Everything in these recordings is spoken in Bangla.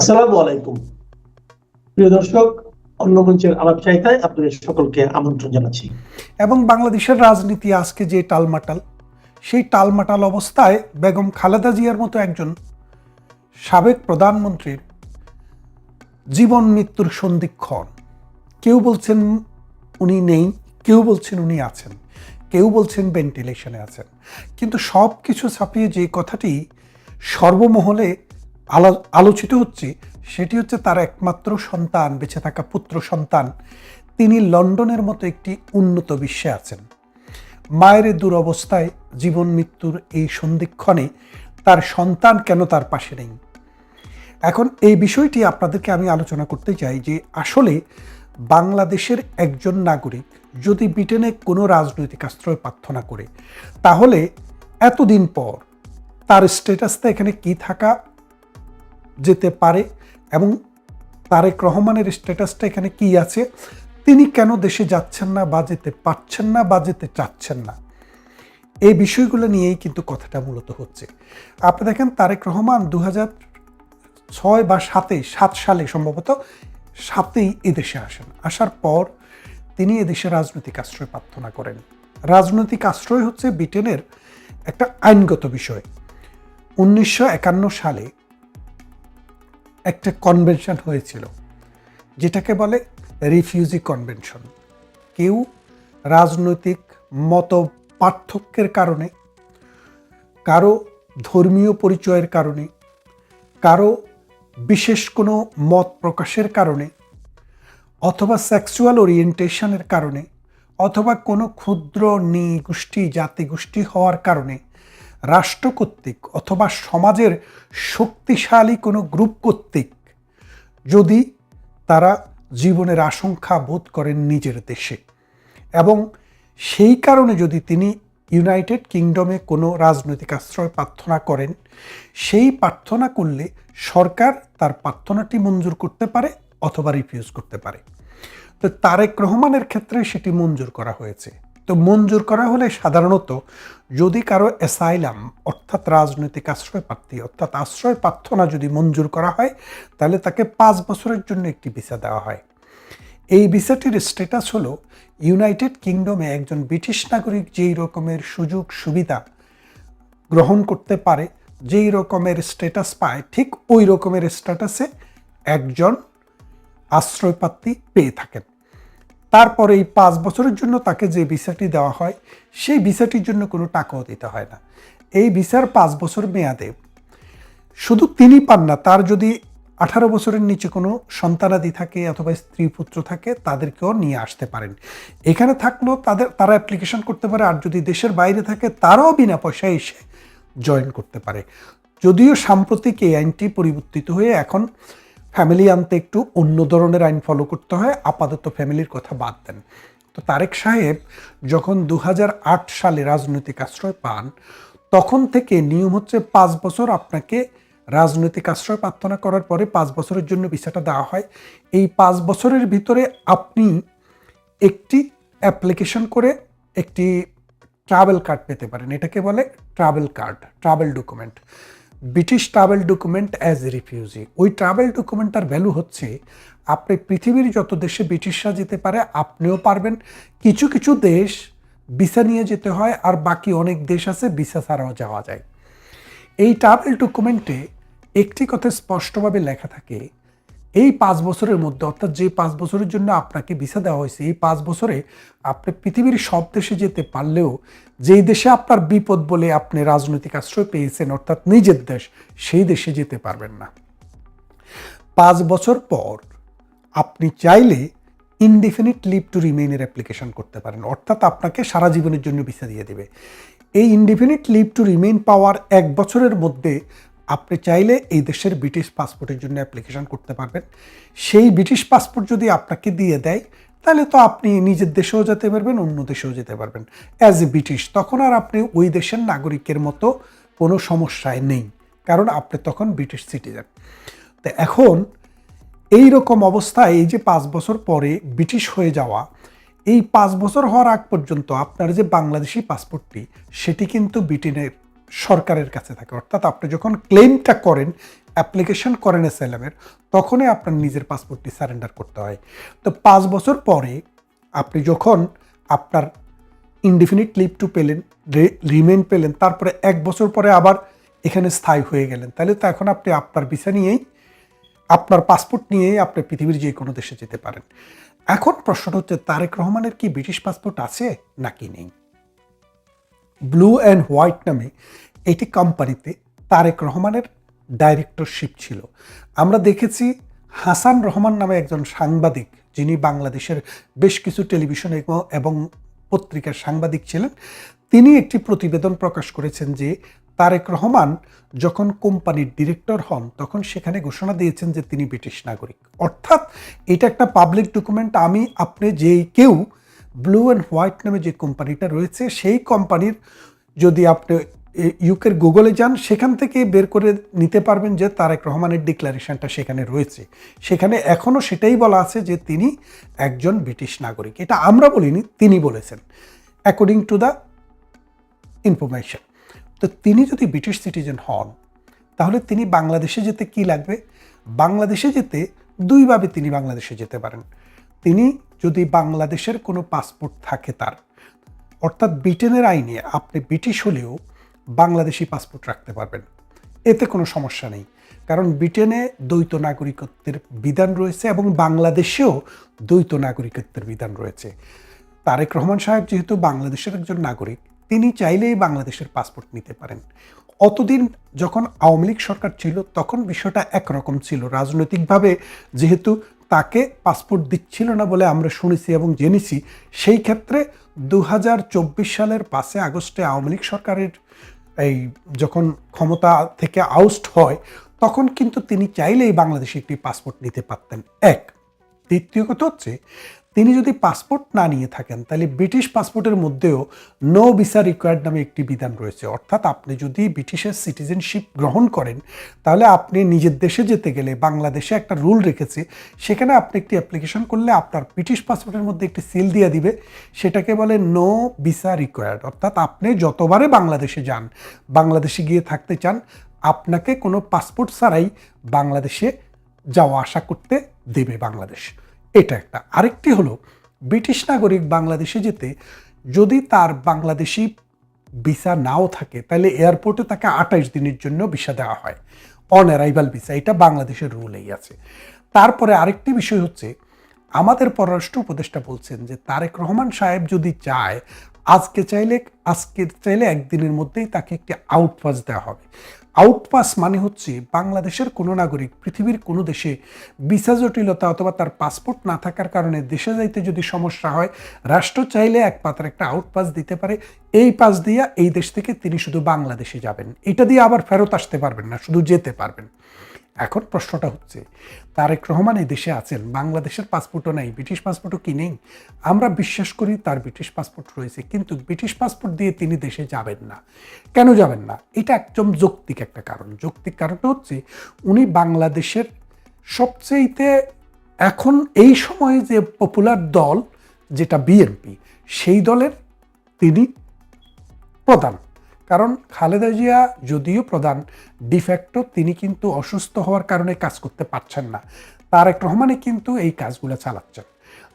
আসসালামু আলাইকুম। প্রিয় দর্শক অন্য মঞ্চের আলাপ চাইতায় আপনাদের সকলকে আমন্ত্রণ জানাচ্ছি। এবং বাংলাদেশের রাজনীতি আজকে যে টালমাটাল, সেই টালমাটাল অবস্থায় বেগম খালেদা জিয়ার মতো একজন সাবেক প্রধানমন্ত্রীর জীবন মৃত্যুর সন্ধিক্ষণ। কেউ বলছেন উনি নেই, কেউ বলছেন উনি আছেন, কেউ বলছেন ভেন্টিলেশনে আছেন। কিন্তু সব কিছু ছাপিয়ে যে কথাটি সর্বমহলে আলোচিত হচ্ছে, সেটি হচ্ছে তার একমাত্র সন্তান, বেঁচে থাকা পুত্র সন্তান। তিনি লন্ডনের মতো একটি উন্নত বিশ্বে আছেন। মায়ের দুরবস্থায় জীবন মৃত্যুর এই সন্ধিক্ষণে তার সন্তান কেন তার পাশে নেই? এখন এই বিষয়টি আপনাদেরকে আমি আলোচনা করতে চাই যে আসলে বাংলাদেশের একজন নাগরিক যদি ব্রিটেনে কোনো রাজনৈতিক আশ্রয় প্রার্থনা করে, তাহলে এতদিন পর তার স্ট্যাটাসটা এখানে কি থাকা যেতে পারে এবং তারেক রহমানের স্ট্যাটাসটা এখানে কি আছে? তিনি কেন দেশে যাচ্ছেন না বা যেতে পারছেন না বা যেতে চাচ্ছেন না? এই বিষয়গুলো নিয়েই কিন্তু কথাটা মূলত হচ্ছে। আপনি দেখেন তারেক রহমান দু ছয় বা সাতে, সাত সালে সম্ভবত সাতেই এদেশে আসেন। আসার পর তিনি এদেশে রাজনৈতিক আশ্রয় প্রার্থনা করেন। রাজনৈতিক আশ্রয় হচ্ছে ব্রিটেনের একটা আইনগত বিষয়। উনিশশো একান্ন সালে একটা কনভেনশন হয়েছিল, যেটাকে বলে রিফিউজি কনভেনশন কেউ রাজনৈতিক মত পার্থক্যের কারণে, কারও ধর্মীয় পরিচয়ের কারণে, কারও বিশেষ কোনো মত প্রকাশের কারণে, অথবা সেক্সুয়াল ওরিয়েন্টেশনের কারণে, অথবা কোনো ক্ষুদ্র নি গোষ্ঠী জাতি গোষ্ঠী হওয়ার কারণে রাষ্ট্র কর্তৃক অথবা সমাজের শক্তিশালী কোনো গ্রুপ কর্তৃক যদি তারা জীবনের আশঙ্কা বোধ করেন নিজের দেশে এবং সেই কারণে যদি তিনি ইউনাইটেড কিংডমে কোনো রাজনৈতিক আশ্রয় প্রার্থনা করেন, সেই প্রার্থনা করলে সরকার তার প্রার্থনাটি মঞ্জুর করতে পারে অথবা রিফিউজ করতে পারে। তো তারেক রহমানের ক্ষেত্রে সেটি মঞ্জুর করা হয়েছে। তো মঞ্জুর করা হলে সাধারণত যদি কারও অ্যাসাইলাম অর্থাৎ রাজনৈতিক আশ্রয় প্রার্থী অর্থাৎ আশ্রয় প্রার্থনা যদি মঞ্জুর করা হয়, তাহলে তাকে পাঁচ বছরের জন্য একটি ভিসা দেওয়া হয়। এই ভিসাটির স্ট্যাটাস হলো ইউনাইটেড কিংডমে একজন ব্রিটিশ নাগরিক যেই রকমের সুযোগ সুবিধা গ্রহণ করতে পারে, যেই রকমের স্ট্যাটাস পায়, ঠিক ওই রকমের স্ট্যাটাসে একজন আশ্রয়প্রার্থী পেয়ে থাকেন। তারপরে এই পাঁচ বছরের জন্য তাকে যে ভিসাটি দেওয়া হয়, সেই ভিসাটির জন্য কোনো টাকাও দিতে হয় না। এই ভিসার পাঁচ বছর মেয়াদে শুধু তিনি পান না, তার যদি আঠারো বছরের নিচে কোনো সন্তানাদি থাকে অথবা স্ত্রী পুত্র থাকে, তাদেরকেও নিয়ে আসতে পারেন। এখানে থাকলেও তাদের, তারা অ্যাপ্লিকেশন করতে পারে, আর যদি দেশের বাইরে থাকে, তারাও বিনা পয়সায় এসে জয়েন করতে পারে। যদিও সাম্প্রতিক এই আইনটি পরিবর্তিত হয়ে এখন ফ্যামিলি আনতে একটু অন্য ধরনের আইন ফলো করতে হয়, আপাতত ফ্যামিলির কথা বাদ দেন। তো তারেক সাহেব যখন দু হাজার আট সালে রাজনৈতিক আশ্রয় পান, তখন থেকে নিয়ম হচ্ছে পাঁচ বছর আপনাকে রাজনৈতিক আশ্রয় প্রার্থনা করার পরে পাঁচ বছরের জন্য ভিসাটা দেওয়া হয়। এই পাঁচ বছরের ভিতরে আপনি একটি অ্যাপ্লিকেশন করে একটি ট্রাভেল কার্ড পেতে পারেন। এটাকে বলে travel card travel document British travel document as refugee ওই ট্রাভেল ডকুমেন্টটার ভ্যালু হচ্ছে, আপনি পৃথিবীর যত দেশে ব্রিটিশরা যেতে পারে, আপনিও পারবেন। কিছু কিছু দেশ ভিসা নিয়ে যেতে হয় আর বাকি অনেক দেশ আছে ভিসা ছাড়াও যাওয়া যায়। এই ট্রাভেল ডকুমেন্টে একটি কথা স্পষ্টভাবে লেখা থাকে এই পাঁচ বছরের মধ্যে, অর্থাৎ যে পাঁচ বছরের জন্য আপনাকে ভিসা দেওয়া হয়েছে, এই পাঁচ বছরে আপনি পৃথিবীর সব দেশে যেতে পারলেও যেই দেশে আপনার বিপদ বলে আপনি রাজনৈতিক আশ্রয় পেয়েছেন, অর্থাৎ নিজের দেশ, সেই দেশে যেতে পারবেন না। পাঁচ বছর পর আপনি চাইলে ইনডিফিনিট লিভ টু রিমেইনের অ্যাপ্লিকেশন করতে পারেন, অর্থাৎ আপনাকে সারা জীবনের জন্য ভিসা দিয়ে দেবে। এই ইনডিফিনিট লিভ টু রিমেইন পাওয়ার এক বছরের মধ্যে আপনি চাইলে এই দেশের ব্রিটিশ পাসপোর্টের জন্য অ্যাপ্লিকেশন করতে পারবেন। সেই ব্রিটিশ পাসপোর্ট যদি আপনাকে দিয়ে দেয়, তাহলে তো আপনি নিজের দেশেও যেতে পারবেন, অন্য দেশেও যেতে পারবেন। অ্যাজ এ ব্রিটিশ তখন আর আপনি ওই দেশের নাগরিকের মতো কোনো সমস্যায় নেই, কারণ আপনি তখন ব্রিটিশ সিটিজেন তো এখন এই রকম অবস্থায় এই যে পাঁচ বছর পরে ব্রিটিশ হয়ে যাওয়া, এই পাঁচ বছর হওয়ার আগ পর্যন্ত আপনার যে বাংলাদেশি পাসপোর্টটি সেটি কিন্তু ব্রিটেনের সরকারের কাছে থাকে। অর্থাৎ আপনি যখন ক্লেমটা করেন অ্যাপ্লিকেশন করেন এসএলএমের তখনই আপনার নিজের পাসপোর্টটি সারেন্ডার করতে হয়। তো পাঁচ বছর পরে আপনি যখন আপনার ইনডিফিনিট লিভ টু পেলেন রিমেন পেলেন, তারপরে এক বছর পরে আবার এখানে স্থায়ী হয়ে গেলেন, তাহলে তো এখন আপনি আপনার ভিসা নিয়েই, আপনার পাসপোর্ট নিয়েই আপনি পৃথিবীর যে কোনো দেশে যেতে পারেন। এখন প্রশ্নটা হচ্ছে, তারেক রহমানের কি ব্রিটিশ পাসপোর্ট আছে নাকি নেই? ব্লু অ্যান্ড হোয়াইট নামে এটি কোম্পানিতে তারেক রহমানের ডাইরেক্টরশিপ ছিল। আমরা দেখেছি হাসান রহমান নামে একজন সাংবাদিক, যিনি বাংলাদেশের বেশ কিছু টেলিভিশন এবং- পত্রিকার সাংবাদিক ছিলেন, তিনি একটি প্রতিবেদন প্রকাশ করেছেন যে তারেক রহমান যখন কোম্পানির ডিরেক্টর হন, তখন সেখানে ঘোষণা দিয়েছেন যে তিনি ব্রিটিশ নাগরিক। অর্থাৎ এটা একটা পাবলিক ডকুমেন্ট আমি, আপনি যে কেউ ব্লু অ্যান্ড হোয়াইট নামে যে কোম্পানিটা রয়েছে, সেই কোম্পানির যদি আপনি ইউকের গুগলে যান, সেখান থেকে বের করে নিতে পারবেন যে তারেক রহমানের ডিক্লারেশনটা সেখানে রয়েছে। সেখানে এখনও সেটাই বলা আছে যে তিনি একজন ব্রিটিশ নাগরিক। এটা আমরা বলিনি, তিনি বলেছেন অ্যাকর্ডিং টু দ্য ইনফরমেশন তো তিনি যদি ব্রিটিশ সিটিজেন হন, তাহলে তিনি বাংলাদেশে যেতে কি লাগবে? বাংলাদেশে যেতে দুইভাবে তিনি বাংলাদেশে যেতে পারেন। তিনি যদি বাংলাদেশের কোনো পাসপোর্ট থাকে তার। অর্থাৎ ব্রিটেনের আইনে আপনি ব্রিটিশ হলেও বাংলাদেশি পাসপোর্ট রাখতে পারবেন। এতে কোনো সমস্যা নেই। কারণ ব্রিটেনে দ্বৈত নাগরিকত্বের বিধান রয়েছে এবং বাংলাদেশেও দ্বৈত নাগরিকত্বের বিধান রয়েছে। তারেক রহমান সাহেব যেহেতু বাংলাদেশের একজন নাগরিক, তিনি চাইলেই বাংলাদেশের পাসপোর্ট নিতে পারেন। অতদিন যখন আওয়ামী লীগ সরকার ছিল, তখন বিষয়টা একরকম ছিল। রাজনৈতিকভাবে যেহেতু তাকে পাসপোর্ট দিচ্ছিল না বলে আমরা শুনেছি এবং জেনেছি। সেই ক্ষেত্রে দু হাজার চব্বিশ সালের পাঁচে আগস্টে আওয়ামী লীগ সরকারের এই যখন ক্ষমতা থেকে আউস্ট হয়, তখন কিন্তু তিনি চাইলেই বাংলাদেশে একটি পাসপোর্ট নিতে পারতেন। এক। দ্বিতীয় কথা হচ্ছে তিনি যদি পাসপোর্ট না নিয়ে থাকেন, তাহলে ব্রিটিশ পাসপোর্টের মধ্যেও নো ভিসা রিকোয়ার্ড নামে একটি বিধান রয়েছে। অর্থাৎ আপনি যদি ব্রিটিশের সিটিজেনশিপ গ্রহণ করেন, তাহলে আপনি নিজের দেশে যেতে গেলে বাংলাদেশে একটা রুল রেখেছে। সেখানে আপনি একটি অ্যাপ্লিকেশন করলে আপনার ব্রিটিশ পাসপোর্টের মধ্যে একটি সিল দিয়ে দিবে। সেটাকে বলে নো ভিসা রিকোয়ার্ড অর্থাৎ আপনি যতবারে বাংলাদেশে যান, বাংলাদেশে গিয়ে থাকতে চান, আপনাকে কোনো পাসপোর্ট ছাড়াই বাংলাদেশে যাওয়া, আসা করতে দেবে বাংলাদেশ। এটা একটা। আরেকটি হলো, ব্রিটিশ নাগরিক বাংলাদেশে যেতে যদি তার বাংলাদেশি ভিসা নাও থাকে, তাহলে এয়ারপোর্টে তাকে আঠাইশ দিনের জন্য ভিসা দেওয়া হয়। অন অ্যারাইভাল ভিসা, এটা বাংলাদেশের রুলেই আছে। তারপরে আরেকটি বিষয় হচ্ছে, আমাদের পররাষ্ট্র উপদেষ্টা বলছেন যে তারেক রহমান সাহেব যদি চায়, আজকে চাইলে আজকে চাইলে একদিনের মধ্যেই তাকে একটি আউটপাস দেওয়া হবে। আউটপাস মানে হচ্ছে বাংলাদেশের কোনো নাগরিক পৃথিবীর কোনো দেশে ভিসা জটিলতা অথবা তার পাসপোর্ট না থাকার কারণে দেশে যাইতে যদি সমস্যা হয়, রাষ্ট্র চাইলে এক পাতার একটা আউটপাস দিতে পারে। এই পাস দিয়া এই দেশ থেকে তিনি শুধু বাংলাদেশে যাবেন। এটা দিয়ে আবার ফেরত আসতে পারবেন না, শুধু যেতে পারবেন। এখন প্রশ্নটা হচ্ছে, তারেক রহমান দেশে আছেন, বাংলাদেশের পাসপোর্টও নেই, ব্রিটিশ পাসপোর্টও কি নেই? আমরা বিশ্বাস করি তার ব্রিটিশ পাসপোর্ট রয়েছে, কিন্তু ব্রিটিশ পাসপোর্ট দিয়ে তিনি দেশে যাবেন না। কেন যাবেন না? এটা একদম যৌক্তিক একটা কারণ। যৌক্তিক কারণটা হচ্ছে, উনি বাংলাদেশের সবচেয়েতে এখন এই সময়ে যে পপুলার দল, যেটা বিএনপি সেই দলের তিনি প্রধান। কারণ খালেদা জিয়া যদিও প্রধান ডিফ্যাক্টো তিনি কিন্তু অসুস্থ হওয়ার কারণে কাজ করতে পারছেন না। তারেক রহমানে কিন্তু এই কাজগুলো চালাচ্ছেন।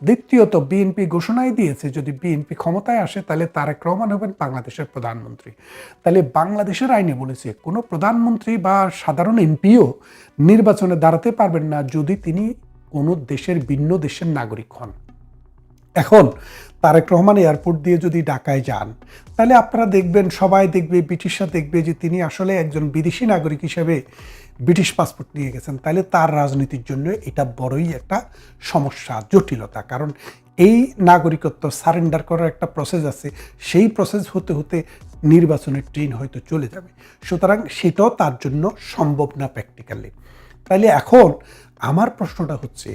দ্বিতীয়ত, বিএনপি ঘোষণাই দিয়েছে, যদি বিএনপি ক্ষমতায় আসে, তাহলে তারেক রহমান হবেন বাংলাদেশের প্রধানমন্ত্রী। তাহলে বাংলাদেশের আইনে বলেছে, কোনো প্রধানমন্ত্রী বা সাধারণ এমপিও নির্বাচনে দাঁড়াতে পারবেন না যদি তিনি কোনো দেশের ভিন্ন দেশের নাগরিক হন। এখন তারেক রহমান এয়ারপোর্ট দিয়ে যদি ঢাকায় যান, তাহলে আপনারা দেখবেন, সবাই দেখবে, ব্রিটিশরা দেখবে যে তিনি আসলে একজন বিদেশি নাগরিক হিসেবে ব্রিটিশ পাসপোর্ট নিয়ে গেছেন। তাহলে তার রাজনীতির জন্য এটা বড়ই একটা সমস্যা, জটিলতা। কারণ এই নাগরিকত্ব সারেন্ডার করার একটা প্রসেস আছে, সেই প্রসেস হতে হতে নির্বাচনের ট্রেন হয়তো চলে যাবে। সুতরাং সেটাও তার জন্য সম্ভব না প্র্যাকটিক্যালি তাহলে এখন আমার প্রশ্নটা হচ্ছে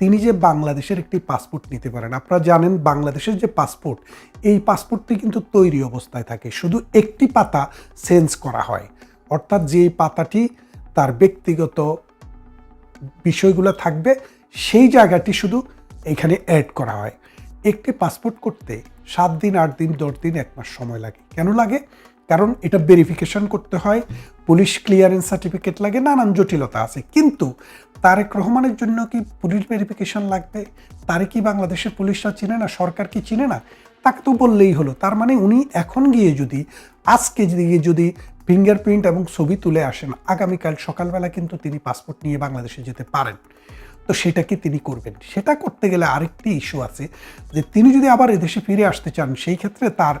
তিনি যে বাংলাদেশের একটি পাসপোর্ট নিতে পারেন, আপনারা জানেন বাংলাদেশের যে পাসপোর্ট এই পাসপোর্টটি কিন্তু তৈরি অবস্থায় থাকে। শুধু একটি পাতা চেঞ্জ করা হয়। অর্থাৎ যে পাতাটি তার ব্যক্তিগত বিষয়গুলো থাকবে, সেই জায়গাটি শুধু এখানে অ্যাড করা হয়। একটি পাসপোর্ট করতে সাত দিন, আট দিন, দশ দিন, এক মাস সময় লাগে। কেন লাগে? কারণ এটা ভেরিফিকেশন করতে হয় পুলিশ ক্লিয়ারেন্স সার্টিফিকেট লাগে, নানান জটিলতা আছে। কিন্তু তারেক রহমানের জন্য কি পুলিশ ভেরিফিকেশন লাগবে? তারে কি বাংলাদেশের পুলিশরা চিনে না, সরকার কি চিনে না? তাকে তো বললেই হলো। তার মানে উনি এখন গিয়ে যদি, আজকে গিয়ে যদি ফিঙ্গারপ্রিন্ট এবং ছবি তুলে আসেন, আগামীকাল সকালবেলা কিন্তু তিনি পাসপোর্ট নিয়ে বাংলাদেশে যেতে পারেন। তো সেটা কি তিনি করবেন? সেটা করতে গেলে আরেকটি ইস্যু আছে যে তিনি যদি আবার এদেশে ফিরে আসতে চান, সেই ক্ষেত্রে তার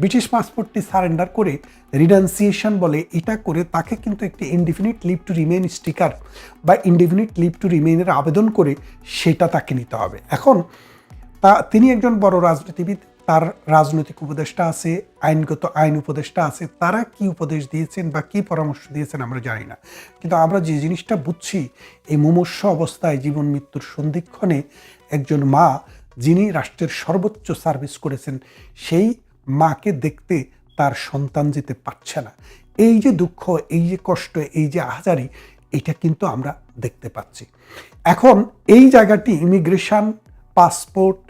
ব্রিটিশ পাসপোর্টটি সারেন্ডার করে রিডান্সিয়েশন বলে এটা করে তাকে কিন্তু একটি indefinite leave to remain sticker বা ইনডিফিনিট লিভ টু রিমেইনের আবেদন করে সেটা তাকে নিতে হবে। এখন তা তিনি একজন বড় রাজনীতিবিদ তার রাজনৈতিক উপদেষ্টা আছে, আইনগত আইন উপদেষ্টা আছে, তারা কি উপদেশ দিয়েছেন বা কি পরামর্শ দিয়েছেন আমরা জানি না। কিন্তু আমরা যে জিনিসটা বুঝছি, এই মুমূর্ষ অবস্থায় জীবন মৃত্যুর সন্ধিক্ষণে একজন মা, যিনি রাষ্ট্রের সর্বোচ্চ সার্ভিস করেছেন, সেই মাকে দেখতে তার সন্তান যেতে পারছে না। এই যে দুঃখ, এই যে কষ্ট, এই যে আহাজারি, এটা কিন্তু আমরা দেখতে পাচ্ছি। এখন এই জায়গাটি immigration, passport,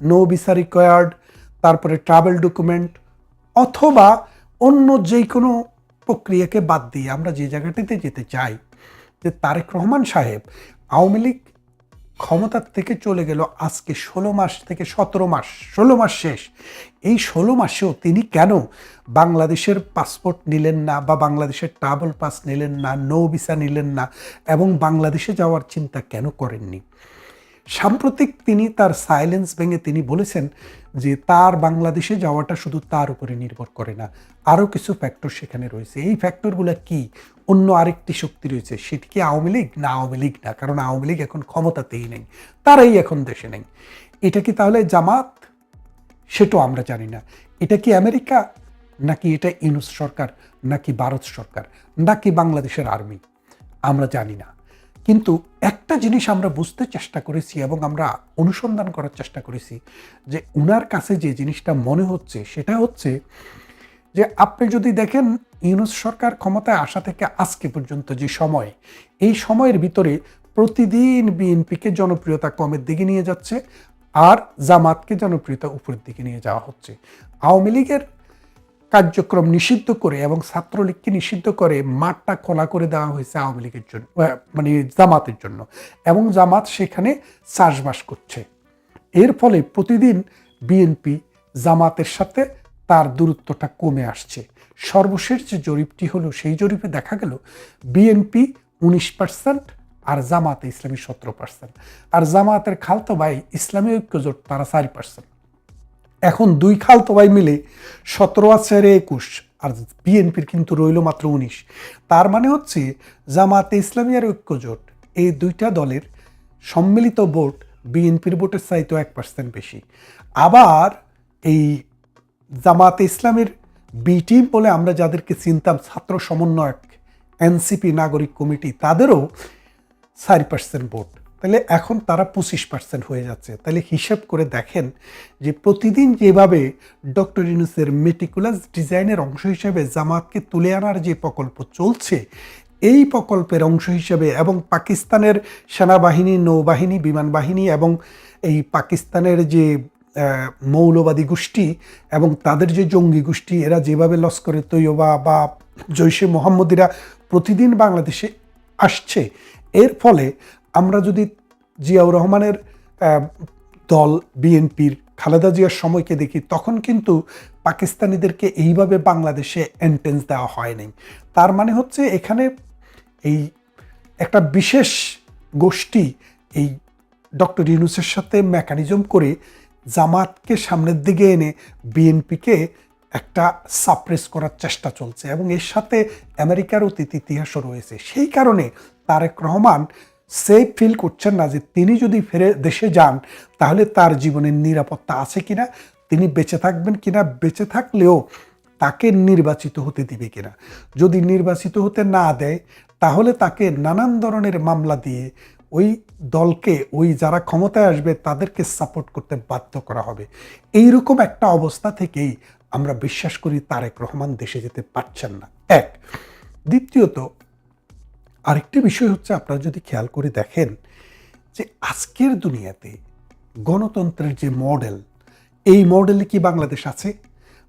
no visa required তারপরে ট্রাভেল ডকুমেন্ট অথবা অন্য যে কোনো প্রক্রিয়াকে বাদ দিয়ে আমরা যে জায়গাটিতে যেতে চাই, যে তারেক রহমান সাহেব আওয়ামী লীগ ক্ষমতার থেকে চলে গেল আজকে ষোলো মাস থেকে সতেরো মাস, ষোলো মাস শেষ। এই ষোলো মাসেও তিনি কেন বাংলাদেশের পাসপোর্ট নিলেন না বা বাংলাদেশের ট্রাভেল পাস নিলেন না নৌ ভিসা নিলেন না এবং বাংলাদেশে যাওয়ার চিন্তা কেন করেননি? সাম্প্রতিক তিনি তার সাইলেন্স ভেঙে তিনি বলেছেন যে তার বাংলাদেশে যাওয়াটা শুধু তার উপরে নির্ভর করে না, আরও কিছু ফ্যাক্টর সেখানে রয়েছে। এই ফ্যাক্টরগুলো কি? অন্য আরেকটি শক্তি রয়েছে, সেটি কি আওয়ামী লীগ? না, আওয়ামী লীগ না, কারণ আওয়ামী লীগ এখন ক্ষমতাতেই নেই, তারাই এখন দেশে নেই। এটা কি তাহলে জামাত? সেটাও আমরা জানি না। এটা কি আমেরিকা? নাকি এটা ইউনুস সরকার? নাকি ভারত সরকার? নাকি বাংলাদেশের আর্মি? আমরা জানি না। কিন্তু একটা জিনিস আমরা বুঝতে চেষ্টা করেছি এবং আমরা অনুসন্ধান করার চেষ্টা করেছি যে উনার কাছে যে জিনিসটা মনে হচ্ছে, সেটা হচ্ছে যে আপনি যদি দেখেন ইউনুস সরকার ক্ষমতায় আসা থেকে আজকে পর্যন্ত যে সময়, এই সময়ের ভিতরে প্রতিদিন বিএনপিকে জনপ্রিয়তা কমের দিকে নিয়ে যাচ্ছে আর জামাতকে জনপ্রিয়তা উপরের দিকে নিয়ে যাওয়া হচ্ছে। আওয়ামী লীগের কার্যক্রম নিষিদ্ধ করে এবং ছাত্রলীগকে নিষিদ্ধ করে মাঠটা খোলা করে দেওয়া হয়েছে আওয়ামী লীগের জন্য মানে জামাতের জন্য। এবং জামাত সেখানে চাষবাস করছে। এর ফলে প্রতিদিন বিএনপি জামাতের সাথে তার দূরত্বটা কমে আসছে। সর্বশেষ যে জরিপটি হলো, সেই জরিপে দেখা গেল বিএনপি উনিশ পার্সেন্ট আর জামাতে ইসলামী সতেরো পার্সেন্ট আর জামাতের খালতো ভাই ইসলামী ঐক্যজোট, তারা চারি পার্সেন্ট এখন দুই খালতো ভাই মিলে সতেরো আর একুশ, আর বিএনপির কিন্তু রইল মাত্র উনিশ। তার মানে হচ্ছে জামাতে ইসলামী আর ঐক্যজোট, এই দুইটা দলের সম্মিলিত ভোট বিএনপির ভোটের চাইতেও এক পার্সেন্ট বেশি। আবার এই জামাতে ইসলামের বি টিম বলে আমরা যাদেরকে চিনতাম ছাত্র সমন্বয়ক, এনসিপি নাগরিক কমিটি, তাদেরও চারি পার্সেন্ট ভোট। তাহলে এখন তারা পঁচিশ পার্সেন্ট হয়ে যাচ্ছে। তাহলে হিসাব করে দেখেন যে প্রতিদিন যেভাবে ডক্টর ইউনুসের মেটিকুলাস ডিজাইনের অংশ হিসেবে জামাতকে তুলে আনার যে প্রকল্প চলছে, এই প্রকল্পের অংশ হিসেবে এবং পাকিস্তানের সেনাবাহিনী, নৌবাহিনী বিমান বাহিনী এবং এই পাকিস্তানের যে মৌলবাদী গোষ্ঠী এবং তাদের যে জঙ্গি গোষ্ঠী, এরা যেভাবে লস্করে তৈয়বা বা জৈশে মোহাম্মদীরা প্রতিদিন বাংলাদেশে আসছে, এর ফলে আমরা যদি জিয়াউর রহমানের দল, বিএনপির খালেদা জিয়ার সময়কে দেখি, তখন কিন্তু পাকিস্তানিদেরকে এইভাবে বাংলাদেশে এন্ট্রেন্স দেওয়া হয়নি তার মানে হচ্ছে এখানে এই একটা বিশেষ গোষ্ঠী, এই ডক্টর ইউনুসের সাথে মেকানিজম করে জামাতকে সামনের দিকে এনে বিএনপিকে একটা সাপ্রেস করার চেষ্টা চলছে এবং এর সাথে আমেরিকার অতীত ইতিহাসও রয়েছে। সেই কারণে তারেক রহমান সেফ ফিল করছেন না যে তিনি যদি ফিরে দেশে যান, তাহলে তার জীবনের নিরাপত্তা আছে কিনা, তিনি বেঁচে থাকবেন কিনা, বেঁচে থাকলেও তাকে নির্বাচিত হতে দিবে কিনা। যদি নির্বাচিত হতে না দেয়, তাহলে তাকে নানান ধরনের মামলা দিয়ে ওই দলকে, ওই যারা ক্ষমতায় আসবে, তাদেরকে সাপোর্ট করতে বাধ্য করা হবে। এইরকম একটা অবস্থা থেকেই আমরা বিশ্বাস করি তারেক রহমান দেশে যেতে পারছেন না। এক। দ্বিতীয়ত আরেকটি বিষয় হচ্ছে আপনারা যদি খেয়াল করে দেখেন যে আজকের দুনিয়াতে গণতন্ত্রের যে মডেল, এই মডেলে কি বাংলাদেশ আছে?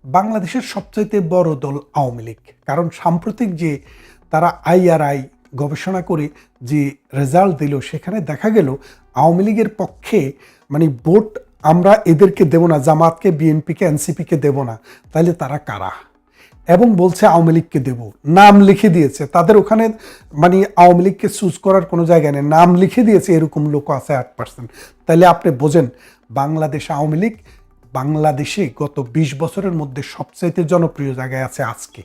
বাংলাদেশের সবচাইতে বড় দল আওয়ামী লীগ। কারণ সাম্প্রতিক যে তারা আইআরআই গবেষণা করে যে রেজাল্ট দিল, সেখানে দেখা গেল আওয়ামী লীগের পক্ষে মানে ভোট আমরা এদেরকে দেব না, জামাতকে, বিএনপিকে, এনসিপিকে দেব না। তাহলে তারা কারা? এবং বলছে আওয়ামী লীগকে দেব। নাম লিখে দিয়েছে। তাদের ওখানে মানে আওয়ামী লীগকে চুজ করার কোনো জায়গায় নেই। নাম লিখে দিয়েছে, এরকম লোক আছে আট পার্সেন্ট তাহলে আপনি বোঝেন, বাংলাদেশ আওয়ামী লীগ বাংলাদেশে গত বিশ বছরের মধ্যে সবচাইতে জনপ্রিয় জায়গায় আছে আজকে।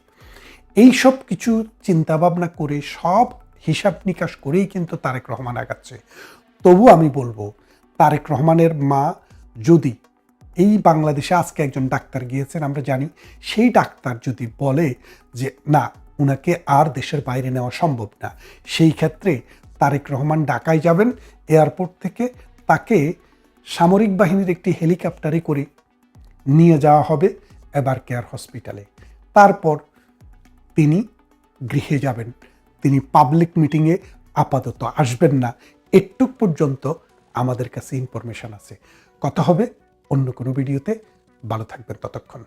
এই সব কিছু চিন্তা ভাবনা করে, সব হিসাব নিকাশ করেই কিন্তু তারেক রহমান আগাচ্ছে। তবু আমি বলব, তারেক রহমানের মা যদি এই বাংলাদেশে আজকে একজন ডাক্তার গিয়েছেন, আমরা জানি সেই ডাক্তার যদি বলে যে, না ওনাকে আর দেশের বাইরে নেওয়া সম্ভব না। সেই ক্ষেত্রে তারেক রহমান ঢাকায় যাবেন, এয়ারপোর্ট থেকে তাকে সামরিক বাহিনীর একটি হেলিকপ্টারে করে নিয়ে যাওয়া হবে এবার কেয়ার হসপিটালে। তারপর তিনি গৃহে যাবেন। তিনি পাবলিক মিটিংয়ে আপাতত আসবেন না। একটুক পর্যন্ত আমাদের কাছে ইনফরমেশন আছে। কথা হবে অন্য কোনো ভিডিওতে ভালো থাকবেন ততক্ষণ।